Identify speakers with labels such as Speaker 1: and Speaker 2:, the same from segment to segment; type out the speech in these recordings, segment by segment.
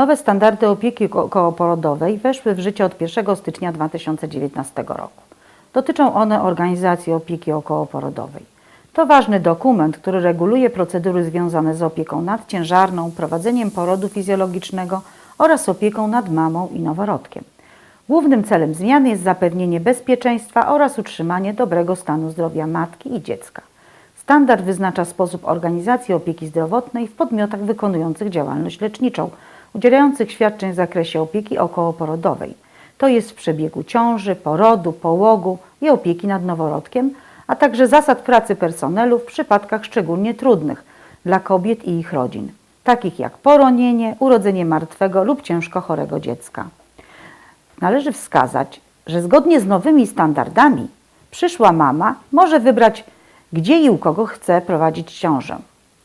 Speaker 1: Nowe standardy opieki ko- weszły w życie od 1 stycznia 2019 roku. Dotyczą one organizacji opieki okołoporodowej. To ważny dokument, który reguluje procedury związane z opieką nad ciężarną, prowadzeniem porodu fizjologicznego oraz opieką nad mamą i noworodkiem. Głównym celem zmiany jest zapewnienie bezpieczeństwa oraz utrzymanie dobrego stanu zdrowia matki i dziecka. Standard wyznacza sposób organizacji opieki zdrowotnej w podmiotach wykonujących działalność leczniczą, udzielających świadczeń w zakresie opieki okołoporodowej, to jest w przebiegu ciąży, porodu, połogu i opieki nad noworodkiem, a także zasad pracy personelu w przypadkach szczególnie trudnych dla kobiet i ich rodzin, takich jak poronienie, urodzenie martwego lub ciężko chorego dziecka. Należy wskazać, że zgodnie z nowymi standardami przyszła mama może wybrać, gdzie i u kogo chce prowadzić ciążę.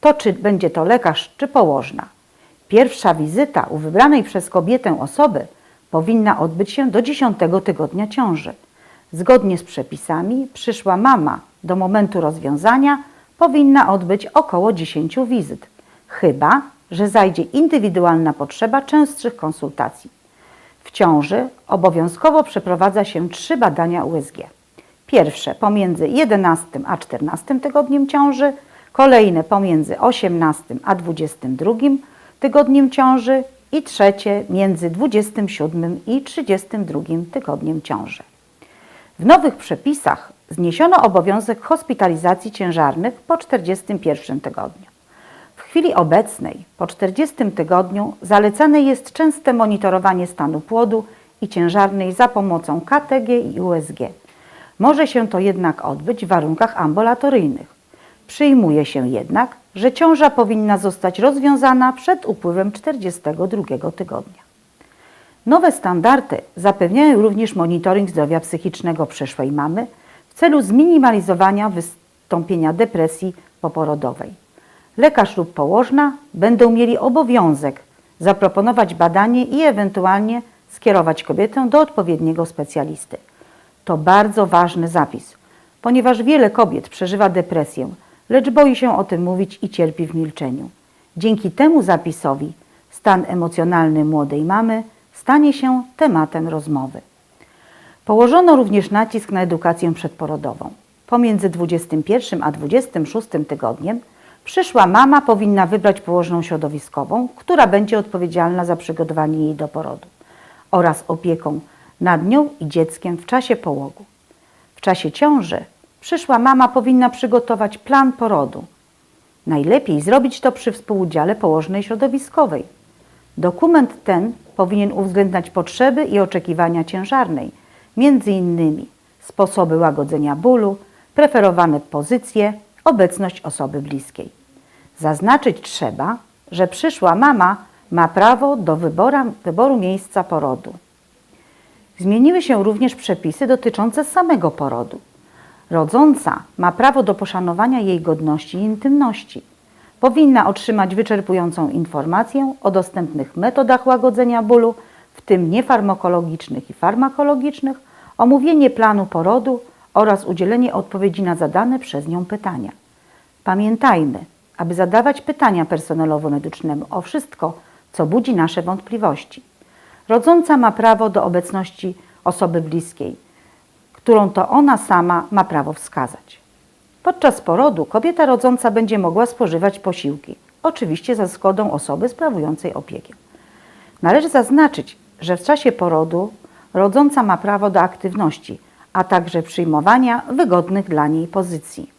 Speaker 1: To czy będzie to lekarz czy położna. Pierwsza wizyta u wybranej przez kobietę osoby powinna odbyć się do 10 tygodnia ciąży. Zgodnie z przepisami przyszła mama do momentu rozwiązania powinna odbyć około 10 wizyt, chyba że zajdzie indywidualna potrzeba częstszych konsultacji. W ciąży obowiązkowo przeprowadza się trzy badania USG. Pierwsze pomiędzy 11 a 14 tygodniem ciąży, kolejne pomiędzy 18 a 22 tygodniem ciąży i trzecie między 27 i 32 tygodniem ciąży. W nowych przepisach zniesiono obowiązek hospitalizacji ciężarnych po 41 tygodniu. W chwili obecnej, po 40 tygodniu, zalecane jest częste monitorowanie stanu płodu i ciężarnej za pomocą KTG i USG. Może się to jednak odbyć w warunkach ambulatoryjnych. Przyjmuje się jednak, że ciąża powinna zostać rozwiązana przed upływem 42 tygodnia. Nowe standardy zapewniają również monitoring zdrowia psychicznego przyszłej mamy w celu zminimalizowania wystąpienia depresji poporodowej. Lekarz lub położna będą mieli obowiązek zaproponować badanie i ewentualnie skierować kobietę do odpowiedniego specjalisty. To bardzo ważny zapis, ponieważ wiele kobiet przeżywa depresję, lecz boi się o tym mówić i cierpi w milczeniu. Dzięki temu zapisowi stan emocjonalny młodej mamy stanie się tematem rozmowy. Położono również nacisk na edukację przedporodową. Pomiędzy 21 a 26 tygodniem przyszła mama powinna wybrać położną środowiskową, która będzie odpowiedzialna za przygotowanie jej do porodu oraz opieką nad nią i dzieckiem w czasie połogu. W czasie ciąży przyszła mama powinna przygotować plan porodu. Najlepiej zrobić to przy współudziale położnej środowiskowej. Dokument ten powinien uwzględniać potrzeby i oczekiwania ciężarnej, między innymi sposoby łagodzenia bólu, preferowane pozycje, obecność osoby bliskiej. Zaznaczyć trzeba, że przyszła mama ma prawo do wybora, wyboru miejsca porodu. Zmieniły się również przepisy dotyczące samego porodu. Rodząca ma prawo do poszanowania jej godności i intymności. Powinna otrzymać wyczerpującą informację o dostępnych metodach łagodzenia bólu, w tym niefarmakologicznych i farmakologicznych, omówienie planu porodu oraz udzielenie odpowiedzi na zadane przez nią pytania. Pamiętajmy, aby zadawać pytania personelowo-medycznemu o wszystko, co budzi nasze wątpliwości. Rodząca ma prawo do obecności osoby bliskiej, którą to ona sama ma prawo wskazać. Podczas porodu kobieta rodząca będzie mogła spożywać posiłki, oczywiście za zgodą osoby sprawującej opiekę. Należy zaznaczyć, że w czasie porodu rodząca ma prawo do aktywności, a także przyjmowania wygodnych dla niej pozycji.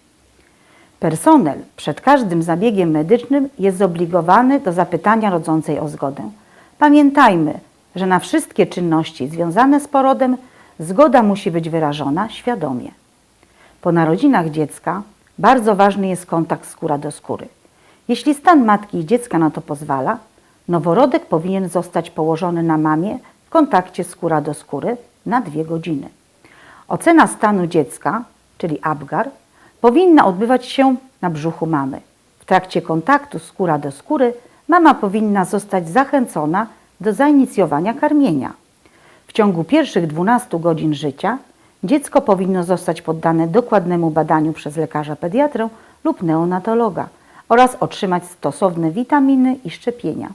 Speaker 1: Personel przed każdym zabiegiem medycznym jest zobligowany do zapytania rodzącej o zgodę. Pamiętajmy, że na wszystkie czynności związane z porodem zgoda musi być wyrażona świadomie. Po narodzinach dziecka bardzo ważny jest kontakt skóra do skóry. Jeśli stan matki i dziecka na to pozwala, noworodek powinien zostać położony na mamie w kontakcie skóra do skóry na dwie godziny. Ocena stanu dziecka, czyli Apgar, powinna odbywać się na brzuchu mamy. W trakcie kontaktu skóra do skóry mama powinna zostać zachęcona do zainicjowania karmienia. Ciągu pierwszych 12 godzin życia dziecko powinno zostać poddane dokładnemu badaniu przez lekarza pediatrę lub neonatologa oraz otrzymać stosowne witaminy i szczepienia.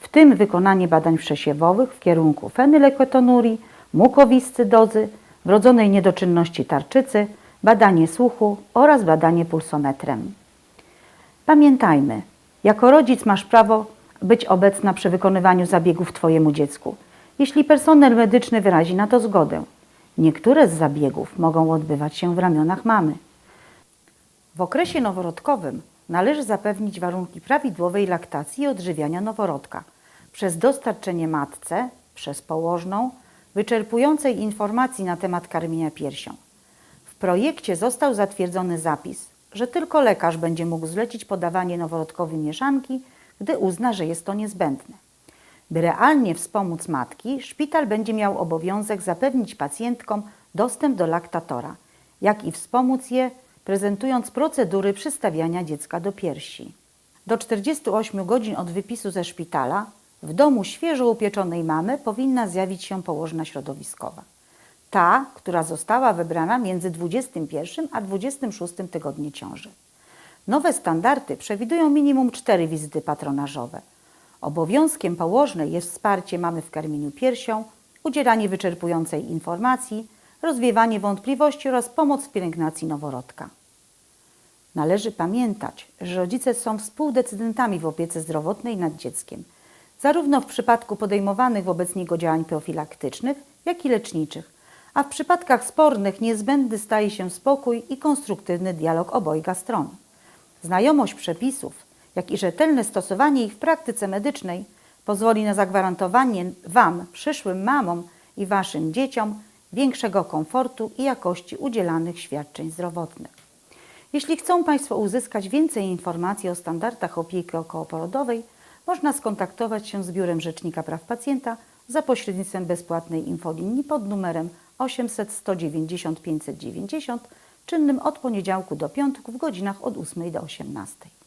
Speaker 1: w tym wykonanie badań przesiewowych w kierunku fenyleketonurii, mukowiscydozy, wrodzonej niedoczynności tarczycy, badanie słuchu oraz badanie pulsometrem. Pamiętajmy, jako rodzic masz prawo być obecna przy wykonywaniu zabiegów Twojemu dziecku, jeśli personel medyczny wyrazi na to zgodę. Niektóre z zabiegów mogą odbywać się w ramionach mamy. W okresie noworodkowym należy zapewnić warunki prawidłowej laktacji i odżywiania noworodka przez dostarczenie matce, przez położną, wyczerpującej informacji na temat karmienia piersią. W projekcie został zatwierdzony zapis, że tylko lekarz będzie mógł zlecić podawanie noworodkowi mieszanki, gdy uzna, że jest to niezbędne. By realnie wspomóc matki, szpital będzie miał obowiązek zapewnić pacjentkom dostęp do laktatora, jak i wspomóc je, prezentując procedury przystawiania dziecka do piersi. Do 48 godzin od wypisu ze szpitala w domu świeżo upieczonej mamy powinna zjawić się położna środowiskowa. Ta, która została wybrana między 21 a 26 tygodniem ciąży. Nowe standardy przewidują minimum 4 wizyty patronażowe. Obowiązkiem położnej jest wsparcie mamy w karmieniu piersią, udzielanie wyczerpującej informacji, rozwiewanie wątpliwości oraz pomoc w pielęgnacji noworodka. Należy pamiętać, że rodzice są współdecydentami w opiece zdrowotnej nad dzieckiem, zarówno w przypadku podejmowanych wobec niego działań profilaktycznych, jak i leczniczych, a w przypadkach spornych niezbędny staje się spokój i konstruktywny dialog obojga stron. Znajomość przepisów, jak i rzetelne stosowanie ich w praktyce medycznej pozwoli na zagwarantowanie Wam, przyszłym mamom i Waszym dzieciom większego komfortu i jakości udzielanych świadczeń zdrowotnych. Jeśli chcą Państwo uzyskać więcej informacji o standardach opieki okołoporodowej, można skontaktować się z Biurem Rzecznika Praw Pacjenta za pośrednictwem bezpłatnej infolinii pod numerem 800 190 590, czynnym od poniedziałku do piątku w godzinach od 8 do 18.